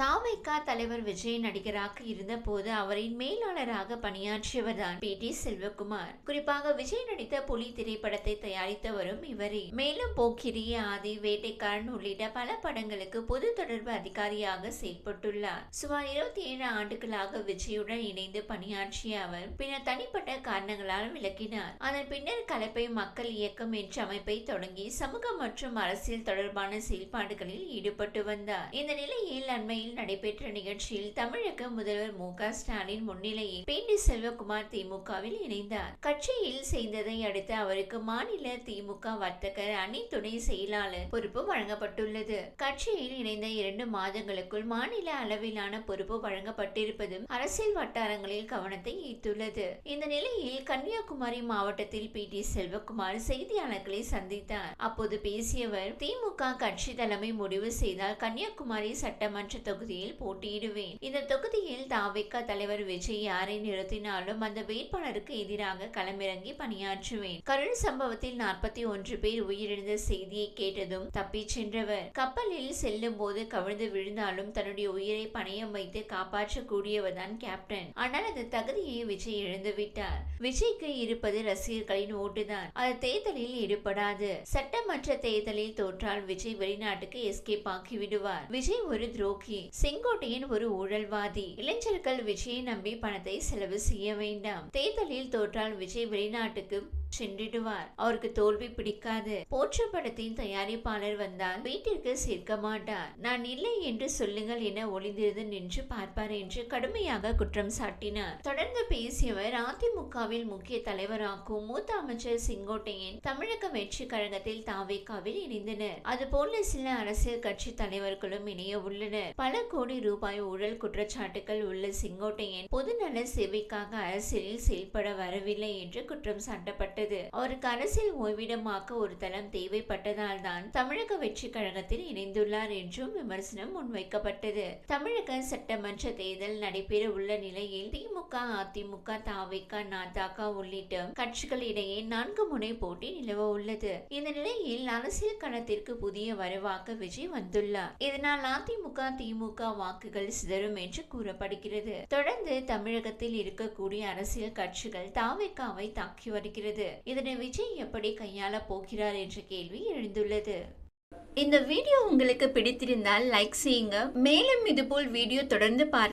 தாமைக்கா தலைவர் விஜய் நடிகராக இருந்தபோது அவரின் மேலாளராக பணியாற்றியவர்தான் பி. டி. செல்வகுமார். குறிப்பாக விஜய் நடித்த புலி திரைப்படத்தை தயாரித்தவரும் இவரே. மேலும் போக்கிரி ஆதி வேட்டைக்காரன் உள்ளிட்ட பல படங்களுக்கு பொது தொடர்பு அதிகாரியாக செயல்பட்டுள்ளார். சுமார் இருபத்தி ஏழு ஆண்டுகளாக விஜயுடன் இணைந்து பணியாற்றிய அவர் பின்னர் தனிப்பட்ட காரணங்களால் விளக்கினார் அதன் பின்னர் கலப்பை மக்கள் இயக்கம் என்ற அமைப்பை தொடங்கி சமூக மற்றும் அரசியல் தொடர்பான செயல்பாடுகளில் ஈடுபட்டு வந்தார். இந்த நிலையில் அண்மையில் நடைபெற்ற நிகழ்ச்சியில் தமிழக முதல்வர் மு க ஸ்டாலின் முன்னிலையில் பேண்டி செல்வகுமார் திமுகவில் இணைந்தார். கட்சியில் சேர்ந்ததை அடுத்து அவருக்கு மாநில திமுக வர்த்தகர் அணி துணை செயலாளர் பொறுப்பு வழங்கப்பட்டுள்ளது. கட்சியில் இணைந்த இரண்டு மாதங்களுக்குள் மாநில அளவிலான பொறுப்பு வழங்கப்பட்டிருப்பதும் அரசியல் வட்டாரங்களில் கவனத்தை ஈர்த்துள்ளது. இந்த நிலையில் கன்னியாகுமரி மாவட்டத்தில் பி டி செல்வகுமார் செய்தியாளர்களை சந்தித்தார். அப்போது பேசியவர் திமுக கட்சி தலைமை முடிவு செய்தால் கன்னியாகுமரி சட்டமன்ற தொகுதியில் போட்டியிடுவேன். இந்த தொகுதியில் தாவேக்கா தலைவர் விஜய் யாரை நிறுத்தினாலும் அந்த வேட்பாளருக்கு எதிராக களமிறங்கி பணியாற்றுவேன். கருண் சம்பவத்தில் நாற்பத்தி ஒன்று பேர் உயிரிழந்த செய்தியை கேட்டதும் தப்பிச் சென்றவர். கப்பலில் செல்லும் போது கவிழ்ந்து விழுந்தாலும் தன்னுடைய உயிரை பணயம் வைத்து காப்பாற்றக்கூடியவர்தான் கேப்டன். ஆனால் அந்த தகுதியை விஜய் இழந்து விட்டார். விஜய்க்கு இருப்பது ரசிகர்களின் ஓட்டுதான். அது தேர்தலில் ஈடுபடாது. சட்டமன்ற தேர்தலில் தோற்றால் விஜய் வெளிநாட்டுக்கு எஸ்கேப் ஆக்கி விடுவார். விஜய் ஒரு துரோகி. செங்கோட்டையின் ஒரு ஊழல்வாதி. இளைஞர்கள் விஜயை நம்பி பணத்தை செலவு செய்ய வேண்டாம். தேர்தலில் தோற்றால் விஜய் வெளிநாட்டுக்கு சென்றிடுவார். அவருக்கு தோல்வி பிடிக்காது. போற்ற படத்தின் தயாரிப்பாளர் வந்தால் வீட்டிற்கு சேர்க்க மாட்டார். நான் இல்லை என்று சொல்லுங்கள் என ஒளிந்திருந்து நின்று பார்ப்பார் என்று கடுமையாக குற்றம் சாட்டினார். தொடர்ந்து பேசியவர் அதிமுகவில் முக்கிய தலைவராக்கும் மூத்த அமைச்சர் செங்கோட்டையன் தமிழக வெற்றி கழகத்தில் தாவேக்காவில் இணைந்தனர். அதுபோல சில அரசியல் கட்சி தலைவர்களும் இணைய உள்ளனர். பல கோடி ரூபாய் ஊழல் குற்றச்சாட்டுகள் உள்ள செங்கோட்டையன் பொதுநல சேவைக்காக அரசியலில் செயல்பட வரவில்லை என்று குற்றம் சாட்டப்பட்டது. அவருக்கு அரசியல் ஓய்விடமாக்க ஒரு தளம் தேவைப்பட்டதால் தான் தமிழக வெற்றி கழகத்தில் இணைந்துள்ளார் என்றும் விமர்சனம் முன்வைக்கப்பட்டது. தமிழக சட்டமன்ற தேர்தல் நடைபெற உள்ள நிலையில் திமுக அதிமுக தாவேக நாதாக உள்ளிட்ட கட்சிகளிடையே நான்கு முனை போட்டி நிலவ உள்ளது. இந்த நிலையில் அரசியல் களத்திற்கு புதிய வரவாக விஜய் வந்துள்ளார். இதனால் அதிமுக திமுக வாக்குகள் சிதறும் என்று கூறப்படுகிறது. தொடர்ந்து தமிழகத்தில் இருக்கக்கூடிய அரசியல் கட்சிகள் தாவேக்காவை தாக்கி வருகிறது. இதனை விஜய் எப்படி கையாள போகிறார் என்ற கேள்வி எழுந்துள்ளது. இந்த வீடியோ உங்களுக்கு பிடித்திருந்தால் லைக் செய்யுங்க. மேலும் இதுபோல் வீடியோ தொடர்ந்து பார்க்க